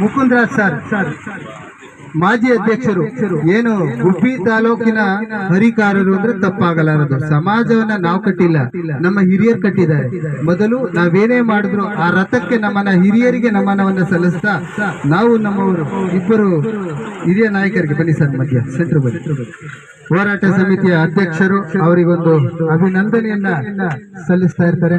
Mukundaraj sir, ಮಾಜಿ ಅಧ್ಯಕ್ಷರು, ಏನು ಗುಬ್ಬಿ ತಾಲೂಕಿನ ಹರಿಕಾರರು ಅಂದ್ರೆ ತಪ್ಪಾಗಲಾರದು ಸಮಾಜವನ್ನ ನಾವು ಕಟ್ಟಿಲ್ಲ, ನಮ್ಮ ಹಿರಿಯರು ಕಟ್ಟಿದ್ದಾರೆ. ಮೊದಲು ನಾವೇನೇ ಮಾಡಿದ್ರು ಆ ರಥಕ್ಕೆ ನಮ್ಮನ್ನ, ಹಿರಿಯರಿಗೆ ನಮನವನ್ನ ಸಲ್ಲಿಸ್ತಾ ನಾವು ನಮ್ಮವರು, ಇಬ್ಬರು ಹಿರಿಯ ನಾಯಕರಿಗೆ ಬನ್ನಿ ಸರ್ ಮಧ್ಯ ಸೆಂಟ್ರ್ ಬನ್ನಿ. ಹೋರಾಟ ಸಮಿತಿಯ ಅಧ್ಯಕ್ಷರು ಅವರಿಗೊಂದು ಅಭಿನಂದನೆಯನ್ನ ಸಲ್ಲಿಸ್ತಾ ಇರ್ತಾರೆ.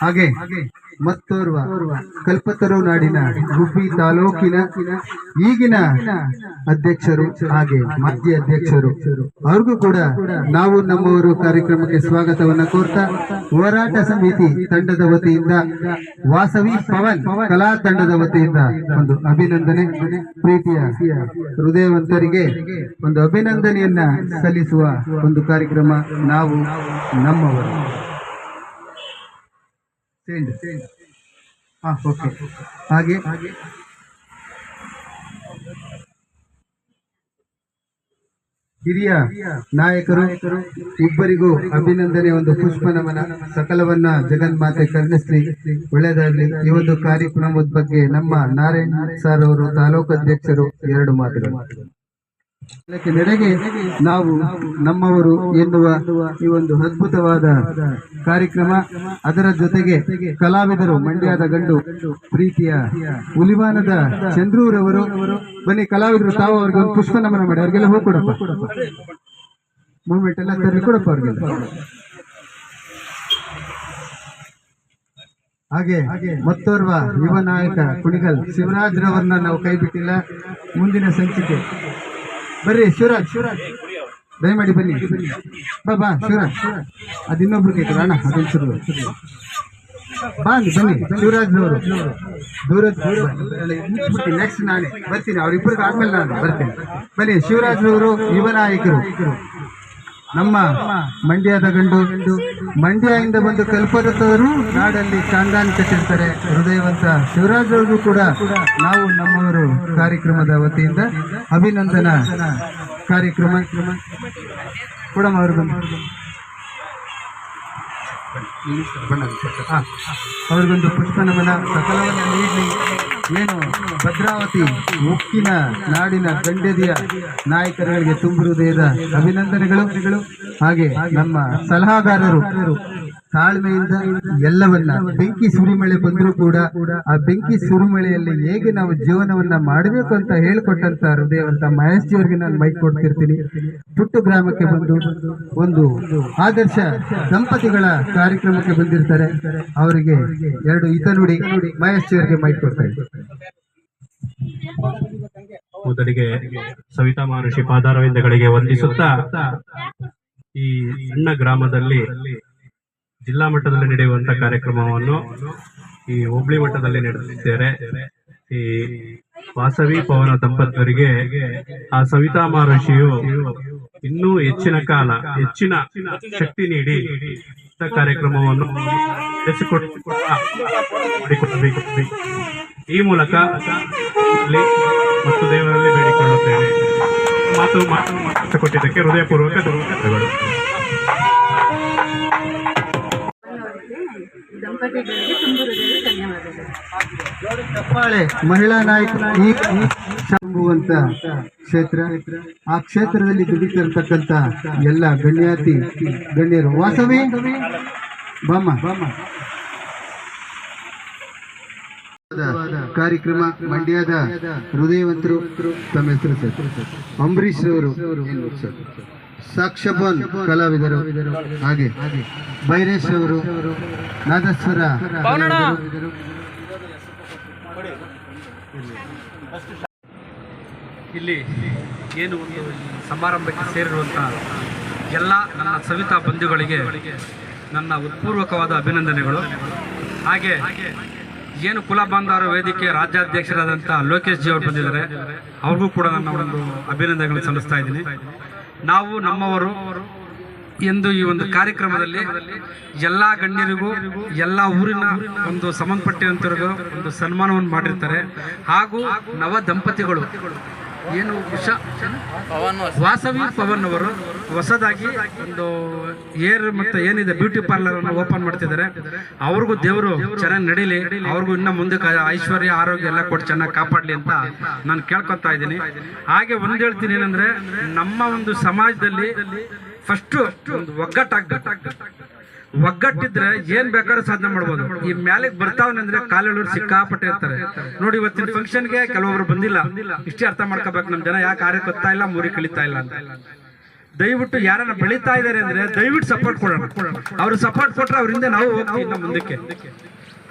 ಹಾಗೆ ಮತ್ತೋರ್ವ ಕಲ್ಪತರು ನಾಡಿನ ಗುಬ್ಬಿ ತಾಲೂಕಿನ ಈಗಿನ ಅಧ್ಯಕ್ಷರು ಹಾಗೆ ಮಾಜಿ ಅಧ್ಯಕ್ಷರು. ಅವ್ರಿಗೂ ಕೂಡ ನಾವು ನಮ್ಮವರು ಕಾರ್ಯಕ್ರಮಕ್ಕೆ ಸ್ವಾಗತವನ್ನ ಕೋರ್ತಾ ಹೋರಾಟ ಸಮಿತಿ ತಂಡದ ವತಿಯಿಂದ ವಾಸವಿ ಪವನ್ ಕಲಾ ತಂಡದ ವತಿಯಿಂದ ಒಂದು ಅಭಿನಂದನೆ. ಪ್ರೀತಿಯ ಹೃದಯವಂತರಿಗೆ ಒಂದು ಅಭಿನಂದನೆಯನ್ನ ಸಲ್ಲಿಸುವ ಒಂದು ಕಾರ್ಯಕ್ರಮ ನಾವು ನಮ್ಮವರು. ಸೇಂಡ್. ಹಾ ಓಕೆ ಹಾಗೆ? ಹಿರಿಯ ನಾಯಕರು, ಇಬ್ಬರಿಗೂ ಅಭಿನಂದನೆ, ಒಂದು ಪುಷ್ಪ ನಮನ. ಸಕಲವನ್ನ ಜಗನ್ಮಾತೆ ಕರುಣಿಸ್ಲಿ. ಒಳ್ಳೆಯದಾಗ್ಲಿ ಈ ಒಂದು ಕಾರ್ಯಕ್ರಮದ ಬಗ್ಗೆ ನಮ್ಮ ನಾರಾಯಣ್ ಸರ್ ಅವರು ತಾಲೂಕು ಅಧ್ಯಕ್ಷರು ಎರಡು ಮಾತುಗಳು. ನಡೆಗೆ ನಾವು ನಮ್ಮವರು ಎನ್ನುವ ಈ ಒಂದು ಅದ್ಭುತವಾದ ಕಾರ್ಯಕ್ರಮ. ಅದರ ಜೊತೆಗೆ ಕಲಾವಿದರು ಮಂಡ್ಯದ ಗಂಡು ಪ್ರೀತಿಯ ಹುಲಿವಾನದ ಚಂದ್ರೂರವರು. ಬನ್ನಿ ಕಲಾವಿದರು, ತಾವು ಅವ್ರಿಗೆ ಒಂದು ಪುಷ್ಪ ನಮನ ಮಾಡಿ, ಅವ್ರಿಗೆಲ್ಲ ಹೋಗ್ಕೊಡಪ್ಪ. ಮೂಮೆಂಟ್ ಎಲ್ಲ ತರಲಿ ಕೊಡಪ್ಪ ಅವ್ರಿಗೆಲ್ಲ. ಹಾಗೆ ಮತ್ತೋರ್ವ ಯುವ ನಾಯಕ ಕುಣಿಗಲ್ ಶಿವರಾಜ್ ರವರನ್ನ ನಾವು ಕೈ ಬಿಟ್ಟಿಲ್ಲ. ಮುಂದಿನ ಸಂಚಿಕೆ. ಬರ್ರಿ ಶಿವರಾಜ್ ಶಿವರಾಜ್. ದಯಮಾಡಿ ಬನ್ನಿ ಬಾ ಬಾ ಶಿವರಾಜ್ ಅದು ಇನ್ನೊಬ್ರು ಕೇಳ್ತಾರೆ. ಅಣ್ಣ ಅದೊಂದು ಶುರು. ಬಾ ಬನ್ನಿ ಶಿವರಾಜ್ ಅವರು. ಮುಟ್ಟಿ ನೆಕ್ಸ್ಟ್ ನಾಳೆ ಬರ್ತೀನಿ. ಅವ್ರಿಬ್ಬರಿಗೆ ಆದ್ಮೇಲೆ ನಾನು ಬರ್ತೀನಿ. ಬನ್ನಿ ಶಿವರಾಜ್ ಅವರು ಯುವ ನಾಯಕರು. ನಮ್ಮ ಮಂಡ್ಯದ ಗಂಡು ಮಂಡ್ಯದಿಂದ ಬಂದು ಕಲ್ಪರತ್ತವರು ನಾಡಲ್ಲಿ ಚಾಂದಾನ್ ಕಟ್ಟಿರ್ತಾರೆ. ಹೃದಯವಂತ ಶಿವರಾಜ್ ಕೂಡ ನಾವು ನಮ್ಮವರು ಕಾರ್ಯಕ್ರಮದ ವತಿಯಿಂದ ಅಭಿನಂದನಾ ಕಾರ್ಯಕ್ರಮ ಕೂಡ ಅವ್ರಿಗೊಂದು ಪುಷ್ಪ ನಮನ ಸಕಲವನ್ನು ನೀಡಲಿ. ಏನು ಭದ್ರಾವತಿ ಉಕ್ಕಿನ ನಾಡಿನ ಗಂಡದಿಯ ನಾಯಕರುಗಳಿಗೆ ತುಂಬಿರುವುದೇದ ಹೃದಯದ ಅಭಿನಂದನೆಗಳು. ಹಾಗೆ ನಮ್ಮ ಸಲಹಾಗಾರರು ತಾಳ್ಮೆಯಿಂದ ಎಲ್ಲವನ್ನ ಬೆಂಕಿ ಸುರಿಮಳೆ ಬಂದರೂ ಕೂಡ ಆ ಬೆಂಕಿ ಸುರಿಮಳೆಯಲ್ಲಿ ಹೇಗೆ ನಾವು ಜೀವನವನ್ನ ಮಾಡಬೇಕು ಅಂತ ಹೇಳ್ಕೊಟ್ಟಂತ ಹೃದಯವಂತ ಮಹೇಶ್ ಜಿಯವರಿಗೆ ನಾನು ಮೈಕ್ ಕೊಡ್ತಿರ್ತೀನಿ. ಪುಟ್ಟು ಗ್ರಾಮಕ್ಕೆ ಬಂದು ಒಂದು ಆದರ್ಶ ದಂಪತಿಗಳ ಕಾರ್ಯಕ್ರಮಕ್ಕೆ ಬಂದಿರ್ತಾರೆ. ಅವರಿಗೆ ಎರಡು ಹಿತ ನುಡಿ ಮಹೇಶ್ ಜಿಯವರಿಗೆ ಮೈಕ್ ಮೊದಲಿಗೆ ಸವಿತಾ ಮಹರ್ಷಿ ಪಾದಾರವಿಂದಗಳಿಗೆ ವಂದಿಸುತ್ತಾ ಈ ಸಣ್ಣ ಗ್ರಾಮದಲ್ಲಿ ಜಿಲ್ಲಾ ಮಟ್ಟದಲ್ಲಿ ನಡೆಯುವಂತ ಕಾರ್ಯಕ್ರಮವನ್ನು ಈ ಹೋಬಳಿ ಮಟ್ಟದಲ್ಲಿ ನಡೆಸಿದ್ದಾರೆ. ಈ ವಾಸವಿ ಪವನ ದಂಪತಿಯರಿಗೆ ಆ ಸವಿತಾ ಮಹರ್ಷಿಯು ಇನ್ನೂ ಹೆಚ್ಚಿನ ಕಾಲ ಹೆಚ್ಚಿನ ಶಕ್ತಿ ನೀಡಿ ಕಾರ್ಯಕ್ರಮವನ್ನು ಮಾಡಿಕೊಡಬೇಕು ಈ ಮೂಲಕ ಮತ್ತು ದೇವರಲ್ಲಿ ಬೇಡಿಕೊಳ್ಳುತ್ತೇವೆ ಮಾತು ಮಾತು ಕೊಟ್ಟಿದ್ದಕ್ಕೆ ಹೃದಯಪೂರ್ವಕ ಧನ್ಯವಾದಗಳು. ಹೃದಯದ ಚಪ್ಪಾಳೆ, ಮಹಿಳಾ ನಾಯಕ ಈ ಎಂಬುವಂತ ಕ್ಷೇತ್ರ. ಆ ಕ್ಷೇತ್ರದಲ್ಲಿ ದುಡಿತಿರ್ತಕ್ಕಂಥ ಎಲ್ಲ ಗಣ್ಯಾತಿ, ಗಣ್ಯರು. ವಾಸವಿ ಬಾಮ ಬಾಮ ಕಾರ್ಯಕ್ರಮ ಮಂಡ್ಯದ ಹೃದಯವಂತರು ತಮ್ಮ ಹೆಸರು ಸರ್. ಅಂಬರೀಶ್ ಅವರು ಸಾಕ್ಷಬಾನ್ ಕಲಾವಿದರು. ಹಾಗೆ ಬೈರೇಶ್ ಅವರು ನಾದಸ್ವರ. ಇಲ್ಲಿ ಏನು ಒಂದು ಸಮಾರಂಭಕ್ಕೆ ಸೇರಿರುವಂಥ ಎಲ್ಲ ನನ್ನ ಸವಿತಾ ಬಂಧುಗಳಿಗೆ ನನ್ನ ಉತ್ಪೂರ್ವಕವಾದ ಅಭಿನಂದನೆಗಳು. ಹಾಗೆ ಏನು ಕುಲ ಬಾಂಧವರ ವೇದಿಕೆ ರಾಜ್ಯಾಧ್ಯಕ್ಷರಾದಂಥ ಲೋಕೇಶ್ ಜಿ ಅವರು ಬಂದಿದ್ದಾರೆ ಅವ್ರಿಗೂ ಕೂಡ ನನ್ನ ಒಂದು ಅಭಿನಂದನೆಗಳನ್ನು ಸಲ್ಲಿಸ್ತಾ ಇದ್ದೀನಿ. ನಾವು ನಮ್ಮವರು ಎಂದು ಈ ಒಂದು ಕಾರ್ಯಕ್ರಮದಲ್ಲಿ ಎಲ್ಲ ಗಣ್ಯರಿಗೂ, ಎಲ್ಲ ಊರಿನ ಒಂದು ಸಂಬಂಧಪಟ್ಟಿರುವಂತರಿಗೂ ಒಂದು ಸನ್ಮಾನವನ್ನು ಮಾಡಿರ್ತಾರೆ. ಹಾಗೂ ನವ ದಂಪತಿಗಳು. ಏನು ವಿಷ? ವಾಸವಿ ಪವನ್ ಅವರು ಹೊಸದಾಗಿ ಒಂದು ಏರ್ ಮತ್ತೆ ಏನಿದೆ ಬ್ಯೂಟಿ ಪಾರ್ಲರ್ ಅನ್ನು ಓಪನ್ ಮಾಡ್ತಿದ್ದಾರೆ. ಅವ್ರಿಗೂ ದೇವರು ಚೆನ್ನಾಗಿ ನಡೀಲಿ. ಅವ್ರಿಗೂ ಇನ್ನ ಮುಂದಕ್ಕೆ ಐಶ್ವರ್ಯ ಆರೋಗ್ಯ ಎಲ್ಲ ಕೊಟ್ಟು ಚೆನ್ನಾಗಿ ಕಾಪಾಡಲಿ ಅಂತ ನಾನು ಕೇಳ್ಕೊತಾ ಇದ್ದೀನಿ. ಹಾಗೆ ಒಂದು ಹೇಳ್ತೀನಿ ಏನಂದ್ರೆ ನಮ್ಮ ಒಂದು ಸಮಾಜದಲ್ಲಿ ಫಸ್ಟ್ ಒಂದು ಒಗ್ಗಟ್ಟಾಗ್ಬೇಕು. ಒಗ್ಗಟ್ಟಿದ್ರೆ ಏನ್ ಬೇಕಾದ್ರೂ ಸಾಧನೆ ಮಾಡ್ಬೋದು. ಈ ಮ್ಯಾಲಿಗೆ ಬರ್ತಾವನಂದ್ರೆ ಕಾಲೆಳೂರು ಸಿಕ್ಕಾಪಟ್ಟೆ ಇರ್ತಾರೆ. ನೋಡಿ ಇವತ್ತಿನ ಫಂಕ್ಷನ್ಗೆ ಕೆಲವೊಬ್ರು ಬಂದಿಲ್ಲ. ಇಷ್ಟೇ ಅರ್ಥ ಮಾಡ್ಕೋಬೇಕು. ನಮ್ ಜನ ಯಾಕೆ ಕಾರ್ಯ ಗೊತ್ತಾ ಇಲ್ಲ, ಮೂರಿ ಕಲಿತಾ ಇಲ್ಲ ಅಂತ. ದಯವಿಟ್ಟು ಯಾರನ್ನ ಬೆಳೀತಾ ಇದಾರೆ ಅಂದ್ರೆ ದಯವಿಟ್ಟು ಸಪೋರ್ಟ್ ಕೊಡೋಣ. ಅವ್ರು ಸಪೋರ್ಟ್ ಕೊಟ್ರೆ ಅವರಿಂದ ನಾವು ಹೋಗ್ತೀವಿ ಮುಂದಕ್ಕೆ.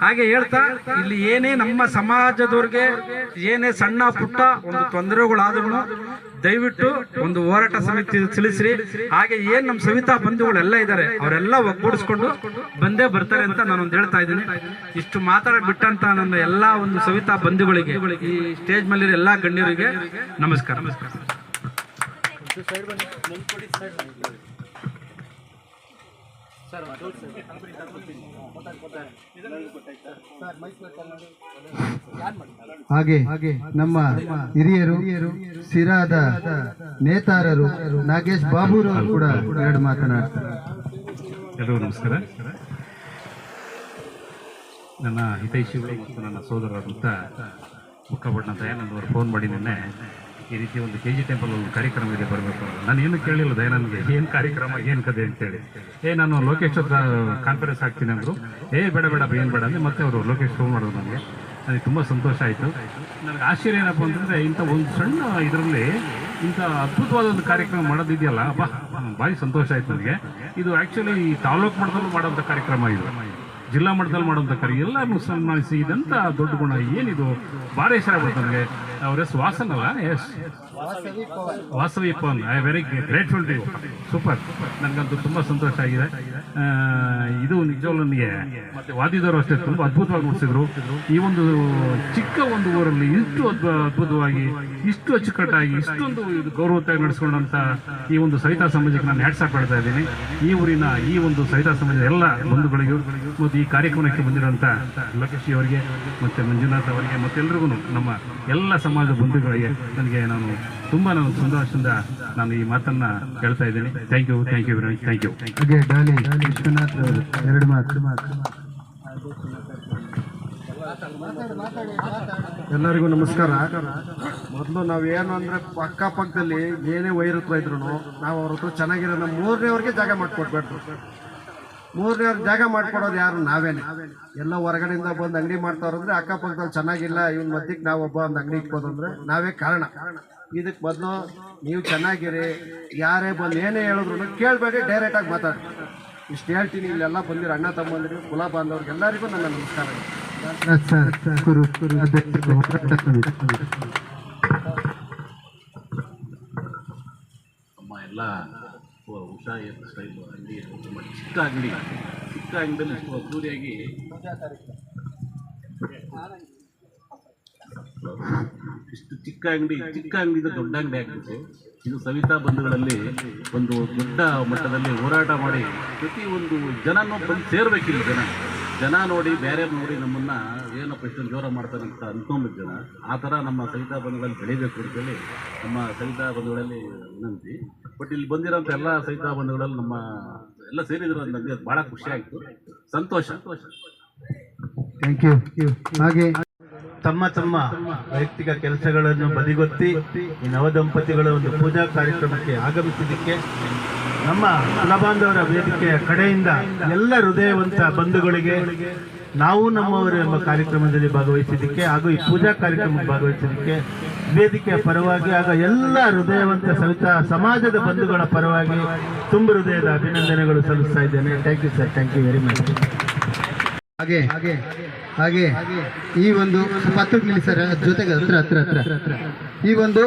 ಹಾಗೆ ಹೇಳ್ತಾ, ಇಲ್ಲಿ ಏನೇ ನಮ್ಮ ಸಮಾಜದವ್ರಿಗೆ, ಏನೇ ಸಣ್ಣ ಪುಟ್ಟ ಒಂದು ತೊಂದರೆಗಳಾದ್ರೂ ದಯವಿಟ್ಟು ಒಂದು ಹೋರಾಟ ಸಮಿತಿ ತಿಳಿಸ್ರಿ. ಹಾಗೆ ಏನ್ ನಮ್ಮ ಸವಿತಾ ಬಂಧುಗಳೆಲ್ಲ ಇದ್ದಾರೆ ಅವರೆಲ್ಲ ಒಗ್ಗೂಡಿಸ್ಕೊಂಡು ಬಂದೇ ಬರ್ತಾರೆ ಅಂತ ನಾನು ಒಂದು ಹೇಳ್ತಾ ಇದ್ದೀನಿ. ಇಷ್ಟು ಮಾತಾಡ ಬಿಟ್ಟಂತ ನನ್ನ ಎಲ್ಲಾ ಒಂದು ಸವಿತಾ ಬಂಧುಗಳಿಗೆ, ಈ ಸ್ಟೇಜ್ ಮೇಲಿರೋ ಎಲ್ಲಾ ಗಣ್ಯರಿಗೆ ನಮಸ್ಕಾರ. ನಮಸ್ಕಾರ. ಹಾಗೆ ಹಾಗೆ. ನಮ್ಮ ಹಿರಿಯರು ಸಿರಾದ ನೇತಾರರು ನಾಗೇಶ್ ಬಾಬುರವರು ಕೂಡ ಎರಡು ಮಾತನಾಡ್ತಾರೆ. ಎಲ್ಲರಿಗೂ ನಮಸ್ಕಾರ. ನನ್ನ ಹಿತೈಷಿಗಳು ಮತ್ತು ನನ್ನ ಸೋದರ ಮುಖಬಣ್ಣ ದಯಾನಂದ್ ಅವರು ಫೋನ್ ಮಾಡಿ ನಿನ್ನೆ. ಈ ರೀತಿ ಒಂದು ಕೆ ಜಿ ಟೆಂಪಲ್ ಒಂದು ಕಾರ್ಯಕ್ರಮ ಇದೆ ಬರಬೇಕು. ನಾನು ಏನು ಕೇಳಿಲ್ಲ ದಯಾನಂದ್ಗೆ ಏನು ಕಾರ್ಯಕ್ರಮ, ಏನು ಕದೆ ಅಂತೇಳಿ. ಏ, ನಾನು ಲೋಕೇಶ್ ಹತ್ರ ಕಾನ್ಫರೆನ್ಸ್ ಹಾಕ್ತೀನಿ ಅಂದರು. ಏ, ಬೇಡ ಬೇಡ, ಏನು ಬೇಡ ಅಂದರೆ ಮತ್ತೆ ಅವರು ಲೋಕೇಶ್ ಫೋನ್ ಮಾಡೋದು ನನಗೆ. ನನಗೆ ತುಂಬ ಸಂತೋಷ ಆಯಿತು. ನನಗೆ ಆಶ್ಚರ್ಯ ಏನಪ್ಪ ಅಂತಂದರೆ ಇಂಥ ಒಂದು ಸಣ್ಣ ಇದರಲ್ಲಿ ಇಂಥ ಅದ್ಭುತವಾದ ಒಂದು ಕಾರ್ಯಕ್ರಮ ಮಾಡೋದಿದೆಯಲ್ಲ ಬಾ ಭಾರಿ ಸಂತೋಷ ಆಯಿತು ನನಗೆ. ಇದು ಆ್ಯಕ್ಚುಲಿ ತಾಲೂಕು ಮಟ್ಟದಲ್ಲೂ ಮಾಡೋಂಥ ಕಾರ್ಯಕ್ರಮ ಇದು. ಜಿಲ್ಲಾ ಮಟ್ಟದಲ್ಲಿ ಮಾಡುವಂಥ ಕಾರ್ಯ ಎಲ್ಲರನ್ನು ಸನ್ಮಾನಿಸಿ, ಇದಂತ ದೊಡ್ಡ ಗುಣ, ಏನಿದು? ಭಾರಿ ಹೆಸರ ನನಗೆ ಅವ್ರ ಎಸ್ ವಾಸನ್ ಅಲ್ಲ? S Vasavi Pavan. I very grateful to super ನನಗಂತೂ ತುಂಬ ಸಂತೋಷ ಆಗಿದೆ. ಇದು ನಿಜವಾಗ್ಲೂ ನನಗೆ ಮತ್ತೆ ವಾದಿದವರು ಅಷ್ಟೇ, ತುಂಬ ಅದ್ಭುತವಾಗಿ ನೋಡಿಸಿದ್ರು. ಈ ಒಂದು ಚಿಕ್ಕ ಒಂದು ಊರಲ್ಲಿ ಇಷ್ಟು ಅದ್ಭು, ಅದ್ಭುತವಾಗಿ, ಇಷ್ಟು ಅಚ್ಚುಕಟ್ಟಾಗಿ, ಇಷ್ಟೊಂದು ಇದು ಗೌರವತ್ತಾಗಿ ನಡೆಸ್ಕೊಂಡಂತ ಈ ಒಂದು ಸವಿತಾ ಸಮಾಜಕ್ಕೆ ನಾನು ಹ್ಯಾಟ್ಸ್ ಪಡ್ತಾ ಇದ್ದೀನಿ. ಈ ಊರಿನ ಈ ಒಂದು ಸವಿತಾ ಸಮಾಜದ ಎಲ್ಲ ಬಂಧುಗಳಿಗೂ, ಮತ್ತು ಈ ಕಾರ್ಯಕ್ರಮಕ್ಕೆ ಬಂದಿರುವಂಥ ಲಕ್ಷ್ಮಿ ಅವರಿಗೆ ಮತ್ತು ಮಂಜುನಾಥ್ ಅವರಿಗೆ ಮತ್ತೆಲ್ಲರಿಗೂ ನಮ್ಮ ಎಲ್ಲ ಸಮಾಜದ ಬಂಧುಗಳಿಗೆ ನನಗೆ ನಾನು ತುಂಬ ನಾನು ಸಂತೋಷದಿಂದ ನಾನು ಈ ಮಾತನ್ನ ಹೇಳ್ತಾ ಇದ್ದೀನಿ. Thank you thank you very much thank you Vishwanath ಎರಡು ಮಾತು. ಎಲ್ಲರಿಗೂ ನಮಸ್ಕಾರ. ಮೊದಲು ನಾವು ಏನು ಅಂದ್ರೆ ಅಕ್ಕಪಕ್ಕದಲ್ಲಿ ಏನೇ ವೈರತ್ವ ಇದ್ರು ನಾವು ಅವ್ರ ಹತ್ರ ಚೆನ್ನಾಗಿರೋ ನಮ್ಮ ಮೂರನೇವರೆಗೆ ಜಾಗ ಮಾಡಿಕೊಡ್ಬೇಕು. ಮೂರನೇವ್ರಿಗೆ ಜಾಗ ಮಾಡ್ಕೊಡೋದು ಯಾರು? ನಾವೇನೆ. ಎಲ್ಲ ಹೊರಗಡೆಯಿಂದ ಬಂದು ಅಂಗಡಿ ಮಾಡ್ತಾರಂದ್ರೆ ಅಕ್ಕಪಕ್ಕದಲ್ಲಿ ಚೆನ್ನಾಗಿಲ್ಲ, ಇವನ್ ಮಧ್ಯಕ್ಕೆ ನಾವು ಒಬ್ಬ ಒಂದು ಅಂಗಡಿ ಇಟ್ಕೋದಂದ್ರೆ ನಾವೇ ಕಾರಣ. ಇದಕ್ಕೆ ಮೊದಲು ನೀವು ಚೆನ್ನಾಗಿರಿ, ಯಾರೇ ಬಂದು ಏನೇ ಹೇಳಿದ್ರು ಕೇಳಬೇಡಿ ಡೈರೆಕ್ಟಾಗಿ ಮಾತಾಡಿ. ಇಷ್ಟು ಹೇಳ್ತೀನಿ, ಇಲ್ಲೆಲ್ಲ ಬಂದಿರೋ ಅಣ್ಣ ತಮ್ಮಂದಿರು, ಕುಲ ಬಾಂಧವ್ರಿಗೆ ಎಲ್ಲರಿಗೂ ನನ್ನ ನಮಸ್ಕಾರ ಸರ್ ಕುರು ಕುರು ಅಧ್ಯಕ್ಷರು ಹೋರಾಟ ಸಮಿತಿ. ನಮ್ಮ ಎಲ್ಲ ಏರ್ ಸ್ಟೈಲ್ ಅಂಗಡಿ ತುಂಬ ಚಿಕ್ಕ ಅಂಗಡಿ. ಚಿಕ್ಕ ಅಂಗಡಿಯಲ್ಲಿ ಇಷ್ಟು ಅದ್ದೂರಿಯಾಗಿ ಇಷ್ಟು ಚಿಕ್ಕ ಅಂಗಡಿ, ಚಿಕ್ಕ ಅಂಗಡಿಯಿಂದ ದೊಡ್ಡ ಅಂಗಡಿ ಆಗ್ಬಿಟ್ಟು ಇದು ಸವಿತಾ ಬಂಧುಗಳಲ್ಲಿ ಒಂದು ದೊಡ್ಡ ಮಟ್ಟದಲ್ಲಿ ಹೋರಾಟ ಮಾಡಿ ಪ್ರತಿ ಒಂದು ಜನನೂ ಬಂದು ಸೇರ್ಬೇಕಿಲ್ಲ ಜನ. ಜನ ನೋಡಿ ಬೇರೆ ನೋಡಿ ನಮ್ಮನ್ನ ಏನಪ್ಪ ಇಷ್ಟೊಂದು ಜೋರ ಮಾಡ್ತಾರೆ ಅಂತ ಅನ್ಕೊಂಡಿದ್ದ ಜನ ಆ ಥರ ನಮ್ಮ ಸವಿತಾ ಬಂಧುಗಳಲ್ಲಿ ಬೆಳಿಬೇಕು ಅಂತೇಳಿ ನಮ್ಮ ಸವಿತಾ ಬಂಧುಗಳಲ್ಲಿ ವಿನಂತಿ. ಬಟ್ ಇಲ್ಲಿ ಬಂದಿರೋಂಥ ಎಲ್ಲ ಸವಿತಾ ಬಂಧುಗಳಲ್ಲಿ ನಮ್ಮ ಎಲ್ಲ ಸೇರಿದ್ರು ನನಗೆ ಭಾಳ ಖುಷಿ ಆಯ್ತು. ಸಂತೋಷ. ಸಂತೋಷ ಥ್ಯಾಂಕ್ ಯು ಹಾಗೆ ತಮ್ಮ ತಮ್ಮ ವೈಯಕ್ತಿಕ ಕೆಲಸಗಳನ್ನು ಬದಿಗೊತ್ತಿ ಈ ನವದಂಪತಿಗಳ ಒಂದು ಪೂಜಾ ಕಾರ್ಯಕ್ರಮಕ್ಕೆ ಆಗಮಿಸಿದ್ದಕ್ಕೆ ನಮ್ಮ ಕುಲಬಾಂಧವರ ವೇದಿಕೆಯ ಕಡೆಯಿಂದ ಎಲ್ಲ ಹೃದಯವಂತ ಬಂಧುಗಳಿಗೆ, ನಾವು ನಮ್ಮವರು ಎಂಬ ಕಾರ್ಯಕ್ರಮದಲ್ಲಿ ಭಾಗವಹಿಸಿದ್ದಕ್ಕೆ ಹಾಗೂ ಈ ಪೂಜಾ ಕಾರ್ಯಕ್ರಮಕ್ಕೆ ಭಾಗವಹಿಸಿದ್ದಕ್ಕೆ ವೇದಿಕೆಯ ಪರವಾಗಿ ಆಗ ಎಲ್ಲ ಹೃದಯವಂತ ಸವಿತಾ ಸಮಾಜದ ಬಂಧುಗಳ ಪರವಾಗಿ ತುಂಬ ಹೃದಯದ ಅಭಿನಂದನೆಗಳು ಸಲ್ಲಿಸ್ತಾ ಇದ್ದೇನೆ. Thank you sir thank you very much ಹಾಗೆ ಹಾಗೆ ಈ ಒಂದು ಪತ್ರಕ್ಕೆ ಸರ್, ಜೊತೆಗೆ ಹತ್ರ ಹತ್ರ ಹತ್ರ. ಈ ಒಂದು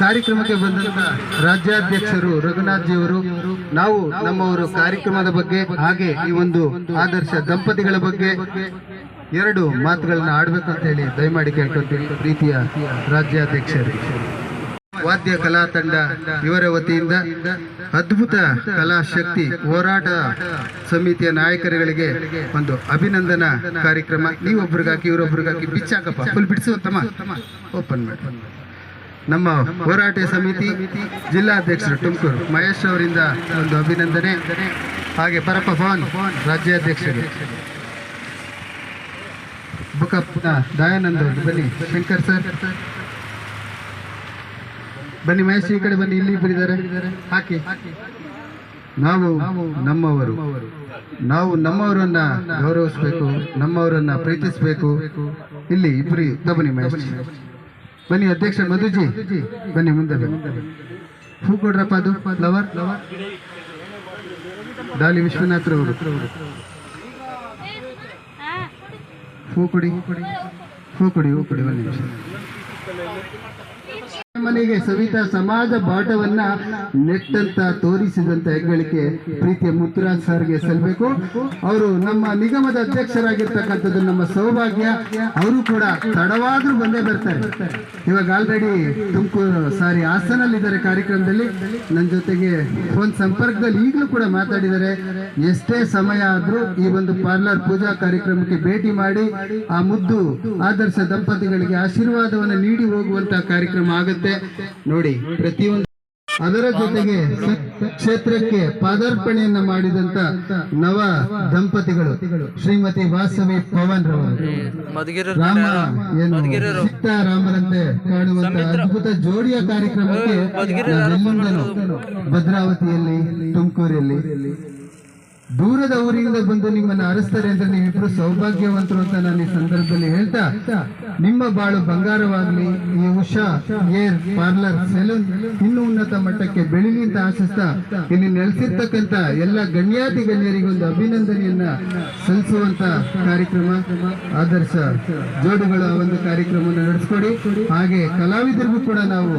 ಕಾರ್ಯಕ್ರಮಕ್ಕೆ ಬಂದಂತ ರಾಜ್ಯಾಧ್ಯಕ್ಷರು ರಘುನಾಥ್ ಜಿಯವರು ನಾವು ನಮ್ಮವರು ಕಾರ್ಯಕ್ರಮದ ಬಗ್ಗೆ, ಹಾಗೆ ಈ ಒಂದು ಆದರ್ಶ ದಂಪತಿಗಳ ಬಗ್ಗೆ ಎರಡು ಮಾತುಗಳನ್ನ ಆಡ್ಬೇಕು ಅಂತ ಹೇಳಿ ದಯಮಾಡಿ ಕೇಳ್ಕೊಂತೀವಿ, ಪ್ರೀತಿಯ ರಾಜ್ಯಾಧ್ಯಕ್ಷರು. ವಾದ್ಯ ಕಲಾ ತಂಡ, ಇವರ ವತಿಯಿಂದ ಅದ್ಭುತ ಕಲಾ ಶಕ್ತಿ ಹೋರಾಟ ಸಮಿತಿಯ ನಾಯಕರುಗಳಿಗೆ ಒಂದು ಅಭಿನಂದನಾ ಕಾರ್ಯಕ್ರಮ. ನೀವೊಬ್ರಿಗಾಕಿ, ಇವರೊಬ್ರಿಗಾಕಿ ಬಿಚ್ಚಾಕಪ್ಪ. ಫುಲ್ ಬಿಡಿಸು ಓಪನ್ ಮಾಡಿ. ನಮ್ಮ ಹೋರಾಟ ಸಮಿತಿ ಜಿಲ್ಲಾಧ್ಯಕ್ಷರು ತುಮಕೂರು ಮಹೇಶ್ ಅವರಿಂದ ಒಂದು ಅಭಿನಂದನೆ. ಹಾಗೆ ಪರಪ್ಪ ಭವನ್ ರಾಜ್ಯಾಧ್ಯಕ್ಷರು ಬುಕಪ್ಪ ದಯಾನಂದ್ ಅವರು. ಬನ್ನಿ, ಶಂಕರ್ ಸರ್. ಬನ್ನಿ ಮಹೇಶ್, ಈ ಕಡೆ ಬನ್ನಿ, ಇಲ್ಲಿ ಬರಿದ್ದಾರೆ ಹಾಕಿ. ನಾವು ನಮ್ಮವರು. ನಾವು ನಮ್ಮವರನ್ನ ಗೌರವಿಸಬೇಕು, ನಮ್ಮವರನ್ನ ಪ್ರೀತಿಸಬೇಕು. ಇಲ್ಲಿ ಇದ್ದ ಬನ್ನಿ ಮಹೇಶ್. ಬನ್ನಿ ಅಧ್ಯಕ್ಷ ಮಧುಜಿ. ಬನ್ನಿ ಮುಂದೆ ಬನ್ನಿ. ಹೂ ಕೊಡ್ರಪ್ಪ ಅದು, ಲವರ್. ಡಾಲಿ ವಿಶ್ವನಾಥ್ರವರು ಹೂ ಕೊಡಿ ಹೂ ಕೊಡಿ. ಹೂ ಕೊಡಿ ಹೂ ಕೊಡಿ ಒಂದು ನಿಮಿಷ ಮನೆಗೆ ಸವಿತಾ ಸಮಾಜ ಬಾಟವನ್ನ ನೆಟ್ಟಂತ ತೋರಿಸಿದಂತ ಹೆಗ್ಗಳಿಕೆ ಪ್ರೀತಿಯ ಮುತ್ತುರಾಜ್ ಸರ್ಗೆ ಸಲ್ಲಬೇಕು ಅವರು ನಮ್ಮ ನಿಗಮದ ಅಧ್ಯಕ್ಷರಾಗಿರ್ತಕ್ಕಂಥದ್ದು ನಮ್ಮ ಸೌಭಾಗ್ಯ. ಅವರು ಕೂಡ ತಡವಾದ್ರೂ ಬಂದೇ ಬರ್ತಾರೆ. ಇವಾಗ ಆಲ್ರೆಡಿ ತುಮಕೂರು ಸಾರಿ ಹಾಸನಲ್ಲಿದ್ದಾರೆ ಕಾರ್ಯಕ್ರಮದಲ್ಲಿ. ನನ್ನ ಜೊತೆಗೆ ಫೋನ್ ಸಂಪರ್ಕದಲ್ಲಿ ಈಗಲೂ ಕೂಡ ಮಾತಾಡಿದ್ದಾರೆ. ಎಷ್ಟೇ ಸಮಯ ಆದ್ರೂ ಈ ಒಂದು ಪಾರ್ಲರ್ ಪೂಜಾ ಕಾರ್ಯಕ್ರಮಕ್ಕೆ ಭೇಟಿ ಮಾಡಿ ಆ ಮುದ್ದು ಆದರ್ಶ ದಂಪತಿಗಳಿಗೆ ಆಶೀರ್ವಾದವನ್ನು ನೀಡಿ ಹೋಗುವಂತ ಕಾರ್ಯಕ್ರಮ ಆಗುತ್ತೆ. ನೋಡಿ ಪ್ರತಿಯೊಂದು ಅದರ ಜೊತೆಗೆ ಕ್ಷೇತ್ರಕ್ಕೆ ಪಾದಾರ್ಪಣೆಯನ್ನ ಮಾಡಿದಂತ ನವ ದಂಪತಿಗಳು ಶ್ರೀಮತಿ ವಾಸವಿ ಪವನ್ ರವರು. ರಾಮ ಏನು ರಾಮರಂತೆ ಕಾಣುವಂತ ಅದ್ಭುತ ಜೋಡಿಯ ಕಾರ್ಯಕ್ರಮಕ್ಕೆ ಭದ್ರಾವತಿಯಲ್ಲಿ ತುಮಕೂರಲ್ಲಿ ದೂರದ ಊರಿಂದ ಬಂದು ನಿಮ್ಮನ್ನ ಅರಸ್ತಾರೆ ಅಂದ್ರೆ ನೀವಿಬ್ರು ಸೌಭಾಗ್ಯವಂತರು ಅಂತ ನಾನು ಈ ಸಂದರ್ಭದಲ್ಲಿ ಹೇಳ್ತಾ, ನಿಮ್ಮ ಬಾಳು ಬಂಗಾರವಾಗ್ಲಿ, ಈ ಉಷಾ, ಏರ್, ಪಾರ್ಲರ್, ಸೆಲೂನ್ ಇನ್ನೂ ಉನ್ನತ ಮಟ್ಟಕ್ಕೆ ಬೆಳಿಲಿ ಅಂತ ಆಶಿಸ್ತಾ, ಇಲ್ಲಿ ನೆಲೆಸಿರ್ತಕ್ಕಂತ ಎಲ್ಲ ಗಣ್ಯಾತಿ ಗಣ್ಯರಿಗೆ ಒಂದು ಅಭಿನಂದನೆಯನ್ನ ಸಲ್ಲಿಸುವಂತ ಕಾರ್ಯಕ್ರಮ, ಆದರ್ಶ ಜೋಡುಗಳ ಒಂದು ಕಾರ್ಯಕ್ರಮವನ್ನು ನಡೆಸ್ಕೊಡಿ. ಹಾಗೆ ಕಲಾವಿದರಿಗೂ ಕೂಡ ನಾವು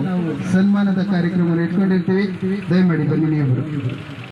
ಸನ್ಮಾನದ ಕಾರ್ಯಕ್ರಮ ಇಟ್ಕೊಂಡಿರ್ತೀವಿ. ದಯಮಾಡಿ ಬನ್ನಿ ನೀವು